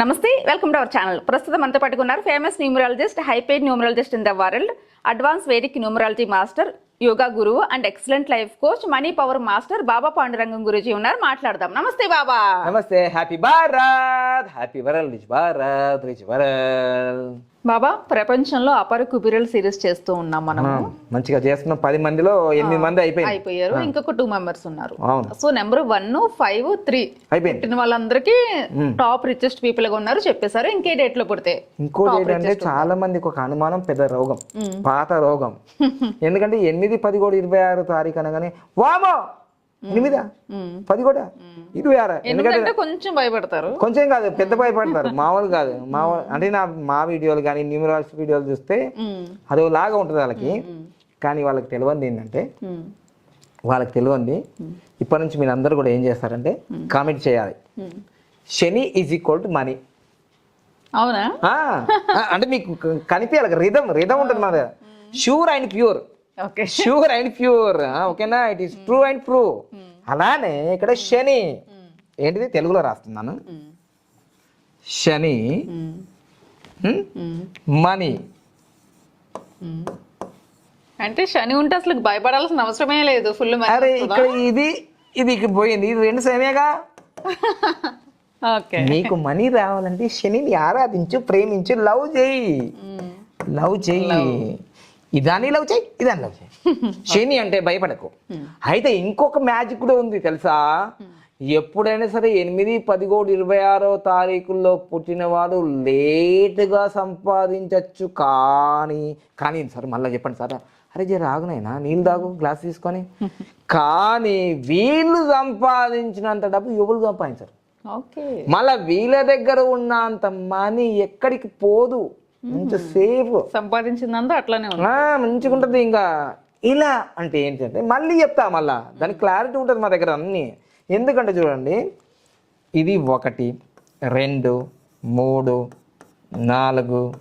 నమస్తే welcome to our channel. ప్రస్తుతం మనతో పట్టుకున్నారు famous numerologist high paid numerologist in the world advance Vedic numerology master yoga గురువు and excellent life coach money power master Baba Pandurangam Guruji ఉన్నారు. మాట్లాడదాం. Namaste Baba. Namaste. Happy Bharat happy world rich Bharat rich world Baba ప్రపంచంలో అపర కుబిరల్ series చేస్తూ ఉన్నాం మనము. మంచిగా చేస్తున్నాం. పది మందిలో ఎనిమిది మంది అయిపోయింది అయిపోయారు. ఇంకొక టూ మెంబర్స్ ఉన్నారు. So number one five three అయిపోయింది. పుట్టిన వాళ్ళందరికీ టాప్ రిచెస్ట్ పీపుల్గా ఉన్నారు చెప్పేశారు. ఇంకే డేట్లో పుడితే ఇంకోటి ఏంటంటే చాలా మందికి ఒక అనుమానం పెద్ద రోగం. పాత రోగం. ఎందుకంటే ఎనిమిది పది కూడా ఇరవై ఆరు తారీఖు అనగానే వామో! ఎనిమిదా. పది కూడా? ఇరవై ఆరు? ఎందుకంటే కొంచెం భయపడతారు. కొంచెం కాదు పెద్ద భయపడతారు. మామూలు కాదు. మామూలు అంటే నా మా వీడియోలు కానీ న్యూమరాలజీ వీడియోలు చూస్తే మ్మ్. అదోలాగా ఉంటుంది వాళ్ళకి. కానీ వాళ్ళకి తెలియంది ఏంటంటే. వాళ్ళకి తెలియంది ఇప్పటి నుంచి మీరు అందరూ కూడా ఏం చేస్తారంటే కామెంట్ చేయాలి. Shani is equal to money. అవునా? అంటే మీకు కనిపించాలి రిధం రిధం ఉంటుంది మన sure and pure sure and pure ఓకేనా it is true and pru అలానే ఇక్కడ శని. ఏంటిది? తెలుగులో రాస్తున్నాను. శని. మనీ. అంటే శని ఉంటే అసలు భయపడాల్సిన అవసరమే లేదు. ఫుల్ అరే ఇక్కడ ఇది ఇది ఇక్కడ పోయింది. ఇది రెండు సేమేగా? ఓకే నీకు మనీ రావాలంటే శనిని ఆరాధించు ప్రేమించు లవ్ చేయి. లవ్ ఇదాన్ని లవ్ చేయి ఇదాన్ని లవ్ చేయి. శని అంటే భయపడకు. అయితే ఇంకొక మ్యాజిక్ కూడా ఉంది తెలుసా? ఎప్పుడైనా సరే ఎనిమిది పదిహేడు ఇరవై ఆరో తారీఖుల్లో పుట్టిన వాడు లేటుగా సంపాదించవచ్చు కానీ కానీ సార్ మళ్ళీ చెప్పండి సార్. అరే జర ఆగునైనా నీళ్ళు తాగు గ్లాస్ తీసుకొని. కానీ వీళ్ళు సంపాదించినంత డబ్బు ఎవరు సంపాదించరు? మళ్ళా వీళ్ళ దగ్గర ఉన్నంత మనీ ఎక్కడికి పోదు. మంచి సేఫ్. సంపాదించిందంతా అట్లానే ఉంది. మంచిగా ఉంటుంది ఇంకా. ఇలా అంటే ఏంటంటే మళ్ళీ చెప్తా మళ్ళా. దానికి క్లారిటీ ఉంటుంది మా దగ్గర అన్నీ. ఎందుకంటే చూడండి ఇది ఒకటి రెండు మూడు నాలుగు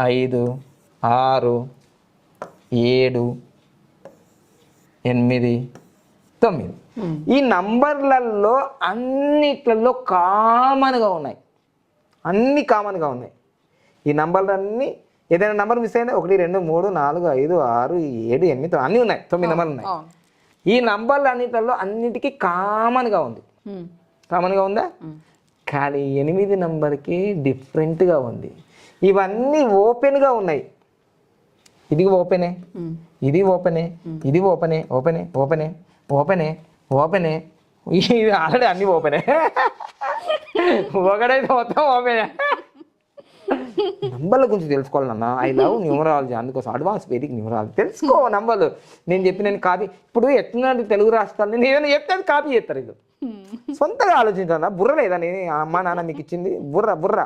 ఐదు ఆరు ఏడు ఎనిమిది తొమ్మిది. ఈ నంబర్లలో అన్నిట్లలో కామన్గా ఉన్నాయి. అన్ని కామన్గా ఉన్నాయి. ఈ నంబర్లన్నీ ఏదైనా నంబర్ మిస్ అయినా ఒకటి రెండు మూడు నాలుగు ఐదు ఆరు ఏడు ఎనిమిది అన్నీ ఉన్నాయి. తొమ్మిది నంబర్లు ఉన్నాయి. ఈ నంబర్లు అన్నిటిలో అన్నిటికీ కామన్గా ఉంది. కామన్గా ఉందా? కానీ ఎనిమిది నంబర్కి డిఫరెంట్గా ఉంది. ఇవన్నీ ఓపెన్గా ఉన్నాయి. ఇది ఓపెనే. ఇది ఓపెనే. ఇది ఓపెనే. ఓపెనే. ఓపెనే. ఓపెనే. ఓపెనే. ఇది ఆల్రెడీ అన్ని ఓపెనే. ఒకడైతే మొత్తం ఓపెనే. నంబర్ల గురించి తెలుసుకోవాలన్నా ఐ లవ్ న్యూమరాలజీ అందుకోసం అడ్వాన్స్ వేదిక్ న్యూమరాలజీ తెలుసుకో నంబర్లు. నేను చెప్పిన కాపీ. ఇప్పుడు ఎట్లున్నది తెలుగు రాష్ట్రాలు? నేను చెప్తే కాపీ చేస్తారు ఇది సొంతగా ఆలోచించాలా బుర్ర లేదా? నేను అమ్మా నాన్న మీకు ఇచ్చింది. బుర్ర బుర్ర.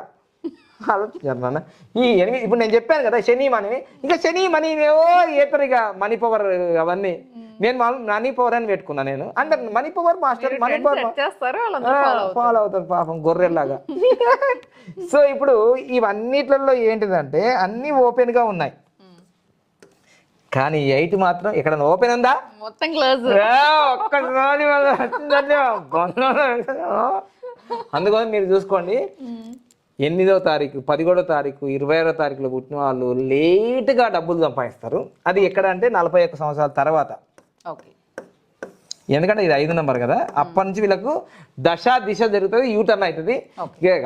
ఆలోచించారు నాన్న? ఈ ఎనిమిది ఇప్పుడు నేను చెప్పాను కదా శని మనీ ఇంకా శని మనీ ఏవో ఏతరు ఇక మనీ పవర్ అవన్నీ. నేను మనీ పవర్ అని పెట్టుకున్నా నేను. అందరు money power master money power. Follow అవుతారు పాపం గొర్రెల్లాగా. సో ఇప్పుడు ఇవన్నిట్లలో ఏంటిదంటే అన్ని ఓపెన్గా ఉన్నాయి. కానీ ఎయిట్ మాత్రం ఇక్కడ ఓపెన్ ఉందా? మొత్తం క్లోజ్ ఒక్కసారి అందుకని మీరు చూసుకోండి. ఎనిమిదవ తారీఖు పదిహేడో తారీఖు ఇరవై ఆరో తారీఖులో పుట్టిన వాళ్ళు లేటుగా డబ్బులు సంపాదిస్తారు. అది ఎక్కడ అంటే నలభై ఒక్క సంవత్సరాల తర్వాత. ఓకే ఎందుకంటే ఇది ఐదు నెంబర్ కదా. అప్పటి నుంచి వీళ్ళకు దశ దిశ జరుగుతుంది యూటర్న్ అవుతుంది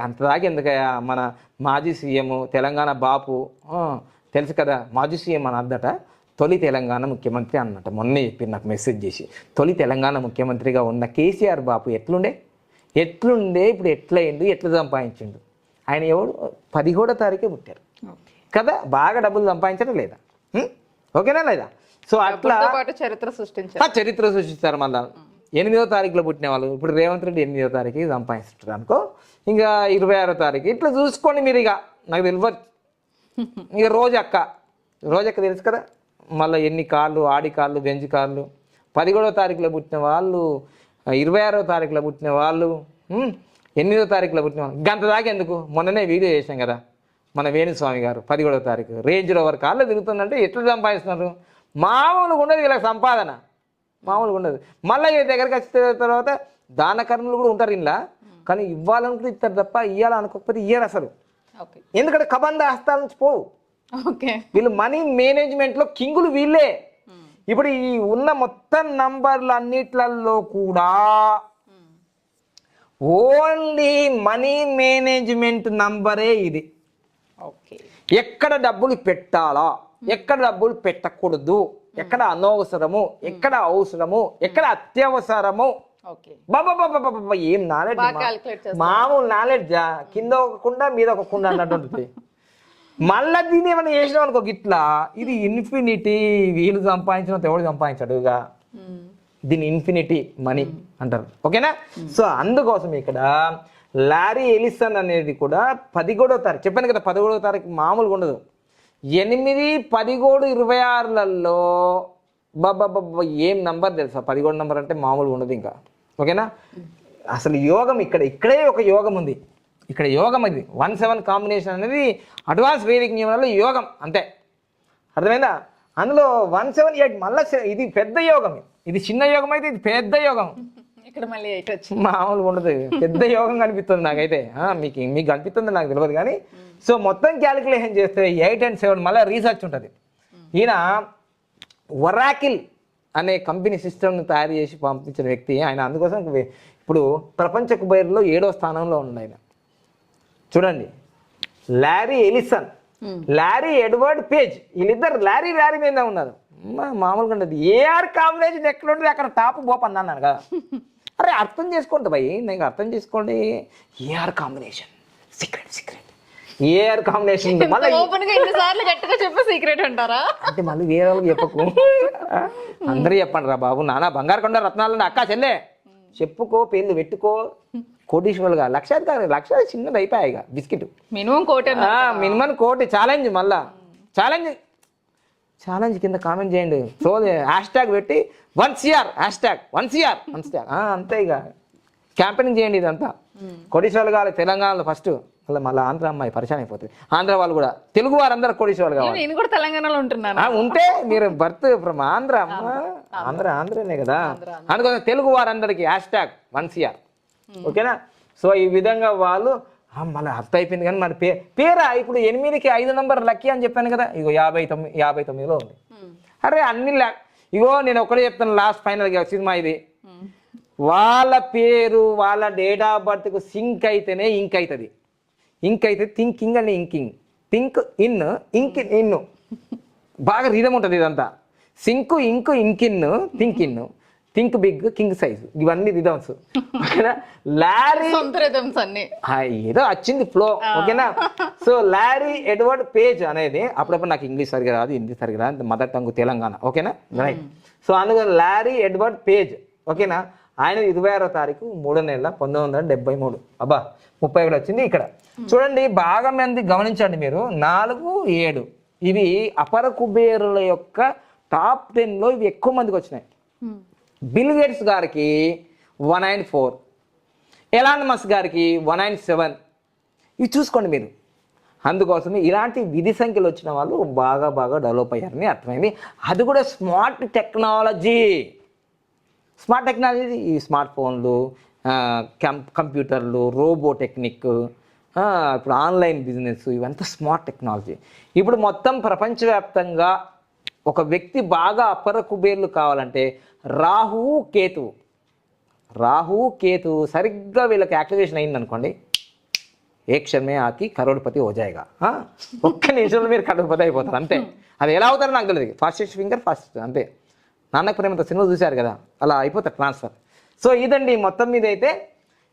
అంత దాకా ఎందుకయ్యా మన మాజీ సీఎం తెలంగాణ బాపు తెలుసు కదా మాజీ సీఎం అని అద్దట తొలి తెలంగాణ ముఖ్యమంత్రి అన్నట మొన్నే చెప్పి నాకు మెసేజ్ చేసి తొలి తెలంగాణ ముఖ్యమంత్రిగా ఉన్న కేసీఆర్ బాపు ఎట్లుండే? ఎట్లుండే? ఇప్పుడు ఎట్లయిండు? ఎట్లా సంపాదించిండు? ఆయన ఎవడు? పదిహేడో తారీఖే పుట్టారు. కదా బాగా డబ్బులు సంపాదించడం లేదా? ఓకేనా లేదా? సో అట్లా చరిత్ర సృష్టించారు. చరిత్ర సృష్టిస్తారు మళ్ళా. ఎనిమిదో తారీఖులో పుట్టిన వాళ్ళు. ఇప్పుడు రేవంత్ రెడ్డి ఎనిమిదో తారీఖు సంపాదిస్తారు అనుకో. ఇంకా ఇరవై ఆరో తారీఖు. ఇట్లా చూసుకోండి మీరు ఇక. నాకు తెలియదు ఇక రోజు అక్క. రోజక్క తెలుసు కదా? మళ్ళీ ఎన్ని కార్లు ఆడి కార్లు బెంజ్ కార్లు. పదిహేడో తారీఖులో పుట్టిన వాళ్ళు ఇరవై ఆరో తారీఖులో పుట్టిన వాళ్ళు ఎనిమిదో తారీఖులో పుట్టిన వాళ్ళు. గంట దాకా ఎందుకు? మొన్ననే వీడియో చేసాం కదా. మన వేణుస్వామి గారు పదిహేడో తారీఖు. రేంజ్ రోవర్ కార్లో తిరుగుతుందంటే ఎట్లా సంపాదిస్తున్నారు? మామూలుగా ఉండదు వీళ్ళకి సంపాదన. మామూలుగా ఉండదు మళ్ళీ ఈ దగ్గరికి వచ్చిన తర్వాత దాన కర్మలు కూడా ఉంటారు ఇంట్లో కానీ ఇవ్వాలనుకుంటే ఇస్తారు తప్ప ఇవ్వాలనుకోకపోతే ఇయ్యరు అసలు. ఎందుకంటే కబంధ హస్తాల నుంచి పోవు. ఓకే. వీళ్ళు మనీ మేనేజ్మెంట్లో కింగులు వీళ్ళే. ఇప్పుడు ఈ ఉన్న మొత్తం నంబర్లు అన్నిట్లలో కూడా ఓన్లీ మనీ మేనేజ్మెంట్ నంబరే ఇది. ఓకే. ఎక్కడ డబ్బులు పెట్టాలా? ఎక్కడ డబ్బులు పెట్టకూడదు ఎక్కడ అనవసరము ఎక్కడ అవసరము ఎక్కడ అత్యవసరము. ఓకే. బాబా ఏం నాలెడ్జ్. మామూలు నాలెడ్జ్ కింద ఒక కుండ మీద ఒక కుండ అన్నట్టు ఉంటుంది. మళ్ళా దీన్ని ఏమైనా చేసినాం అనుకో గిట్లా ఇది ఇన్ఫినిటీ వీళ్ళు సంపాదించిన ఎవడు సంపాదించాడు ఇక? దీని ఇన్ఫినిటీ మనీ అంటారు. ఓకేనా? సో అందుకోసం ఇక్కడ లారీ ఎలిసన్ అనేది కూడా పదిహేడో తారీఖు చెప్పాను కదా పదిహేడో తారీఖు మామూలుగా ఉండదు. ఎనిమిది పదిగోడు ఇరవై ఆరులలో బాబా ఏం నంబర్ తెలుసా? పదిగోడు నంబర్ అంటే మామూలుగా ఉండదు ఇంకా. ఓకేనా? అసలు యోగం ఇక్కడ ఇక్కడే ఒక యోగం ఉంది. ఇక్కడ యోగం ఇది వన్ సెవెన్ కాంబినేషన్ అనేది అడ్వాన్స్ వేదిక నియమాలలో యోగం అంతే. అర్థమైందా? అందులో వన్ సెవెన్ ఎయిట్ మళ్ళీ ఇది పెద్ద యోగం. ఇది చిన్న యోగం అయితే ఇది పెద్ద యోగం. ఇక్కడ మళ్ళీ ఎయిట్ వచ్చింది. మామూలుగా ఉండదు. పెద్ద యోగం కనిపిస్తుంది నాకైతే. మీకు మీకు కనిపిస్తుంది నాకు తెలియదు కానీ. సో మొత్తం క్యాలిక్యులేషన్ చేస్తే ఎయిట్ అండ్ సెవెన్ మళ్ళీ రీసెర్చ్ ఉంటుంది. ఈయన వరాకిల్ అనే కంపెనీ సిస్టమ్ని తయారు చేసి పంపించిన వ్యక్తి. ఆయన అందుకోసం ఇప్పుడు ప్రపంచ కుబైర్లో ఏడో స్థానంలో ఉంది ఆయన. చూడండి. Larry Ellison. Larry Edward Page. వీళ్ళిద్దరు లారీ లారీ మీద ఉన్నారు. మా- మామూలుగా ఉండదు. ఏఆర్ కాంబినేషన్ ఎక్కడ ఉంటుంది? అక్కడ టాప్ పోపంది అన్నాను కదా. అరే అర్థం చేసుకోండి భయ్ నేను అర్థం చేసుకోండి. AR combination secret secret AR combination మళ్ళీ ఓపెన్గా ఎన్ని సార్లు గట్టిగా చెప్పి సీక్రెట్ అంటారా? అంటే మళ్ళీ వేరే వాళ్ళకి చెప్పకు. అందరూ చెప్పండి రా బాబు. నానా బంగారు కొండ రత్నాలు అక్క చెల్లె. చెప్పుకో పేర్లు పెట్టుకో. కోటీశ్వరులుగా. లక్షాధికారి లక్షాది చిన్నది అయిపోయాయి ఇక. బిస్కెట్. మినిమం కోట మినిమం కోటి. ఛాలెంజ్ మళ్ళా. ఛాలెంజ్ ఛాలెంజ్ కింద కామెంట్ చేయండి. సో హ్యాష్ ట్యాగ్ పెట్టి one CR hashtag one CR one CR. అంతే ఇక. క్యాంపెయినింగ్ చేయండి ఇదంతా. కోటీశ్వరులు కావాలి తెలంగాణలో ఫస్ట్. మళ్ళీ మళ్ళీ ఆంధ్ర అమ్మాయి పరిచయం అయిపోతుంది. ఆంధ్ర వాళ్ళు కూడా. తెలుగు వారందరూ కోటీశ్వరులు కావాలి. నేను కూడా తెలంగాణలో ఉంటున్నాను. ఉంటే మీరు బర్త్ ఫ్రమ్ ఆంధ్ర అమ్మ. ఆంధ్ర ఆంధ్రనే కదా. అందుకోసం తెలుగు వారందరికీ హ్యాష్ ట్యాగ్ వన్ సిఆర్. ఓకేనా? సో ఈ విధంగా వాళ్ళు "ఆ, మళ్ళీ అర్థం అయిపోయింది కానీ మరి పే పేరా? ఇప్పుడు ఎనిమిదికి ఐదు నంబర్ లక్కీ అని చెప్పాను కదా. ఇగో యాభై తొమ్మిది యాభై తొమ్మిదిలో ఉంది. అరే అన్ని ఇగో నేను ఒకటే చెప్తాను లాస్ట్ ఫైనల్గా సినిమా ఇది. వాళ్ళ పేరు వాళ్ళ డేట్ ఆఫ్ బర్త్కు సింక్ అయితేనే ఇంక్ అవుతుంది ఇంక్ అయితే thinking and inking think in ink in బాగా రీదం ఉంటుంది ఇదంతా. Sync ink inking think in think big king size. ఇవన్నీ రిథమ్స్. ఓకేనా? లారీ అన్ని. ఏదో వచ్చింది ఫ్లో. ఓకేనా? సో లారీ ఎడ్వర్డ్ పేజ్ అనేది అప్పుడప్పుడు నాకు ఇంగ్లీష్ సరిగా రాదు హిందీ సరిగా రాదు మదర్ టంగ్ తెలంగాణ. ఓకేనా? రైట్ సో అందుకని లారీ ఎడ్వర్డ్ పేజ్. ఓకేనా? ఆయన ఇరవై ఆరో తారీఖు మూడో నెల పంతొమ్మిది వందల డెబ్బై మూడు. అబ్బా ముప్పై ఒకటి వచ్చింది ఇక్కడ. చూడండి బాగా మంది గమనించండి మీరు. నాలుగు ఏడు. ఇవి అపర కుబేరుల యొక్క టాప్ టెన్లో ఇవి ఎక్కువ మందికి వచ్చినాయి. బిల్ గేట్స్ గారికి one nine four. Elon Musk గారికి వన్ నైన్ సెవెన్. ఇవి చూసుకోండి మీరు. అందుకోసమే ఇలాంటి విధి సంఖ్యలు వచ్చిన వాళ్ళు బాగా బాగా డెవలప్ అయ్యారని అర్థమైంది. అది కూడా స్మార్ట్ టెక్నాలజీ. స్మార్ట్ టెక్నాలజీ ఈ స్మార్ట్ ఫోన్లు కంప్యూటర్లు రోబో టెక్నిక్ ఇప్పుడు ఆన్లైన్ బిజినెస్ ఇవంతా స్మార్ట్ టెక్నాలజీ. ఇప్పుడు మొత్తం ప్రపంచవ్యాప్తంగా ఒక వ్యక్తి బాగా అపర కుబేర్లు కావాలంటే రాహువు కేతువు రాహువు కేతు సరిగ్గా వీళ్ళకి యాక్టివేషన్ అయింది అనుకోండి ఏ క్షణమే ఆకి కరోడ్పతి ఓజాయిగా? ఒక్క నిమిషంలో మీరు కరోడ్పతి అయిపోతారు అంతే. అది ఎలా అవుతారో నాకు తెలియదు ఫాస్టెస్ట్ ఫింగర్ ఫాస్ట్ అంతే. నాన్నకు ప్రేమతో సినిమా చూశారు కదా అలా అయిపోతారు ట్రాన్స్ఫర్ సో ఇదండి మొత్తం మీద అయితే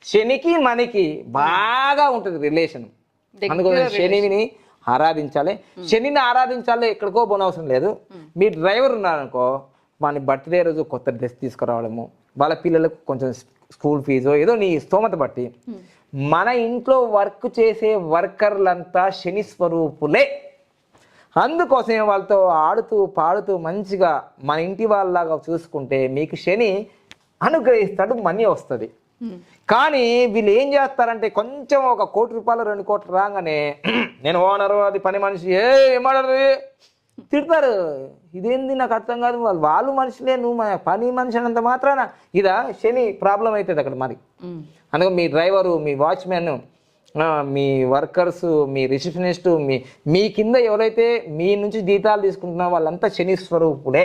శనికి మనకి బాగా ఉంటుంది రిలేషన్ అందుకోసం శనిని ఆరాధించాలి. శనిని ఆరాధించాలి ఎక్కడికో పోనవసరం లేదు. మీ డ్రైవర్ ఉన్నారనుకో మన బర్త్డే రోజు కొత్త డ్రెస్ తీసుకురావడము వాళ్ళ పిల్లలకు కొంచెం స్కూల్ ఫీజు ఏదో నీ స్తోమత బట్టి. మన ఇంట్లో వర్క్ చేసే వర్కర్లంతా శని స్వరూపులే. అందుకోసమే వాళ్ళతో ఆడుతూ పాడుతూ మంచిగా మన ఇంటి వాళ్ళలాగా చూసుకుంటే మీకు శని అనుగ్రహిస్తాడు మనీ వస్తుంది. కానీ వీళ్ళు ఏం చేస్తారంటే కొంచెం ఒక కోటి రూపాయలు రెండు కోట్లు రాగానే నేను ఓనరు అది పని మనిషి ఏ ఏమడరు తిడతారు. ఇదేంది నాకు అర్థం కాదు. వాళ్ళు వాళ్ళు మనుషులే నువ్వు మన పని మనిషి అన్నంత మాత్రాన. ఇదా శని ప్రాబ్లం అవుతుంది అక్కడ మరి. అందుకే మీ డ్రైవరు మీ వాచ్మెన్ మీ వర్కర్స్ మీ రిసెప్షనిస్ట్ మీ మీ కింద ఎవరైతే మీ నుంచి జీతాలు తీసుకుంటున్నారో వాళ్ళంతా శని స్వరూపుడే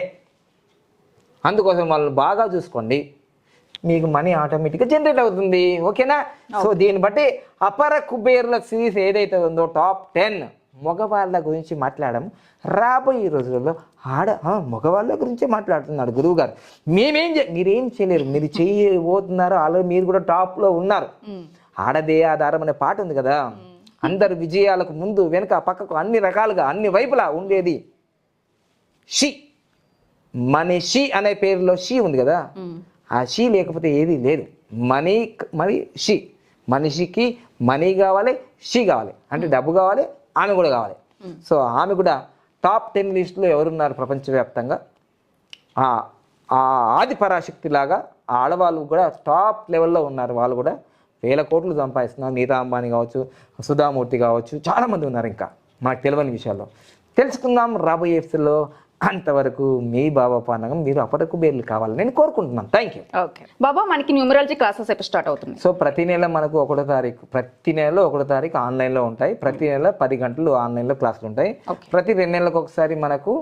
అందుకోసం వాళ్ళని బాగా చూసుకోండి. మీకు మనీ ఆటోమేటిక్గా జనరేట్ అవుతుంది. ఓకేనా సో దీన్ని బట్టి అపర కుబేరుల సిరీస్ ఏదైతే ఉందో టాప్ టెన్ మగవాళ్ళ గురించి మాట్లాడడం రాబోయే రోజులలో ఆడ ఆ, మగవాళ్ళ గురించే మాట్లాడుతున్నాడు గురువు గారు. మేమేం మీరేం చేయలేరు. మీరు చేయబోతున్నారు ఆల్రెడీ మీరు కూడా టాప్లో ఉన్నారు. ఆడదే ఆధారం అనే పాట ఉంది కదా? అందరు విజయాలకు ముందు వెనుక పక్కకు అన్ని రకాలుగా అన్ని వైపులా ఉండేది. షీ. మనిషి అనే పేరులో షీ ఉంది కదా? ఆ షీ లేకపోతే ఏది లేదు. మనీ మరి షీ. మనిషికి మనీ కావాలి షీ కావాలి. అంటే డబ్బు కావాలి ఆమె కూడా కావాలి. సో ఆమె కూడా టాప్ టెన్ లిస్టులో ఎవరున్నారు ప్రపంచవ్యాప్తంగా? ఆది పరాశక్తి లాగా ఆ ఆడవాళ్ళు కూడా టాప్ లెవెల్లో ఉన్నారు. వాళ్ళు కూడా వేల కోట్లు సంపాదిస్తున్నారు. నీతా అంబానీ కావచ్చు సుధామూర్తి కావచ్చు చాలామంది ఉన్నారు ఇంకా. మనకు తెలియని విషయాల్లో. తెలుసుకుందాం రాబోయే ఎపిసోడ్లో అంతవరకు మీ బాబా పానగం మీరు అప్పటికు బేర్లు కావాలని నేను కోరుకుంటున్నాను. థ్యాంక్ యూ ఓకే బాబా మనకి న్యూమరాలజీ క్లాసెస్ ఎప్పుడు స్టార్ట్ అవుతున్నాయి? సో ప్రతి నెల మనకు ఒకటో తారీఖు ప్రతి నెలలో ఒకటో తారీఖు ఆన్లైన్లో ఉంటాయి. ప్రతి నెల పది గంటలు ఆన్లైన్లో క్లాసులు ఉంటాయి. ప్రతి రెండు నెలలకు ఒకసారి మనకు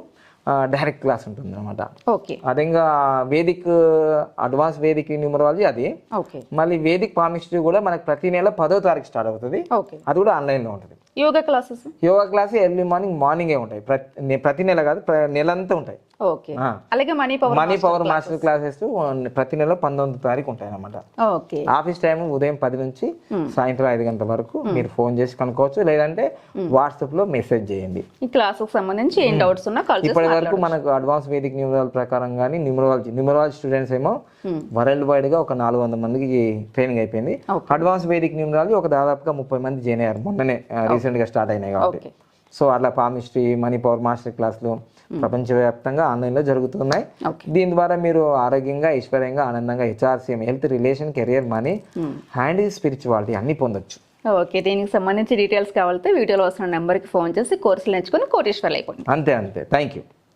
డైరెక్ట్ క్లాస్ ఉంటుంది అనమాట ఓకే అదే ఇంకా వేదిక్ అడ్వాన్స్ వేదిక్ న్యూమరాలజీ అది. ఓకే మళ్ళీ వేదిక్ పామిస్ట్రీ కూడా మనకు ప్రతి నెల పదో తారీఖు స్టార్ట్ అవుతుంది. ఓకే అది కూడా ఆన్లైన్లో ఉంటుంది. Yoga classes? Yoga class early morning మార్నింగే ఉంటాయి. ప్రతి ప్రతి నెల కాదు నెల అంతా ఉంటాయి. ఓకే. అలాగే money power money power master classes. ప్రతి నెల పంతొమ్మిది తారీఖు ఉంటాయి అన్నమాట ఓకే. ఆఫీస్ టైం ఉదయం పది నుంచి సాయంత్రం ఐదు గంటల వరకు మీరు ఫోన్ చేసి కనుక్కోవచ్చు లేదంటే వాట్సాప్లో మెసేజ్ చేయండి. ఈ క్లాస్కి సంబంధించి ఏం డౌట్స్ ఉన్నా ఇప్పటి వరకు మనకు అడ్వాన్స్ వేదిక్ న్యూమరాల్ ప్రకారం కానీ న్యూమరాలజీ న్యూమరాలజీ స్టూడెంట్స్ ఏమో వరల్డ్ వైడ్గా ఒక నాలుగు వందల మందికి ట్రైనింగ్ అయిపోయింది. అడ్వాన్స్ వేదిక్ న్యూమరాలజీ ఒక దాదాపుగా ముప్పై మంది జాయిన్ అయ్యారు మొన్ననే రీసెంట్గా స్టార్ట్ అయినాయి కాబట్టి. సో అట్లా పామిస్ట్రీ మనీ పవర్ మాస్టర్ క్లాసులు ప్రపంచవ్యాప్తంగా ఆన్లైన్లో జరుగుతున్నాయి. దీని ద్వారా మీరు ఆరోగ్యంగా ఐశ్వర్యంగా ఆనందంగా HRCM health relation career money and spirituality అన్ని పొందొచ్చు. ఓకే. దీనికి సంబంధించి డీటెయిల్స్ కావాలంటే వీడియోలో వస్తున్న నెంబర్కి ఫోన్ చేసి కోర్సులు నేర్చుకుని కోటేశ్వర్లు అయిపోయింది అంతే అంతే. Thank you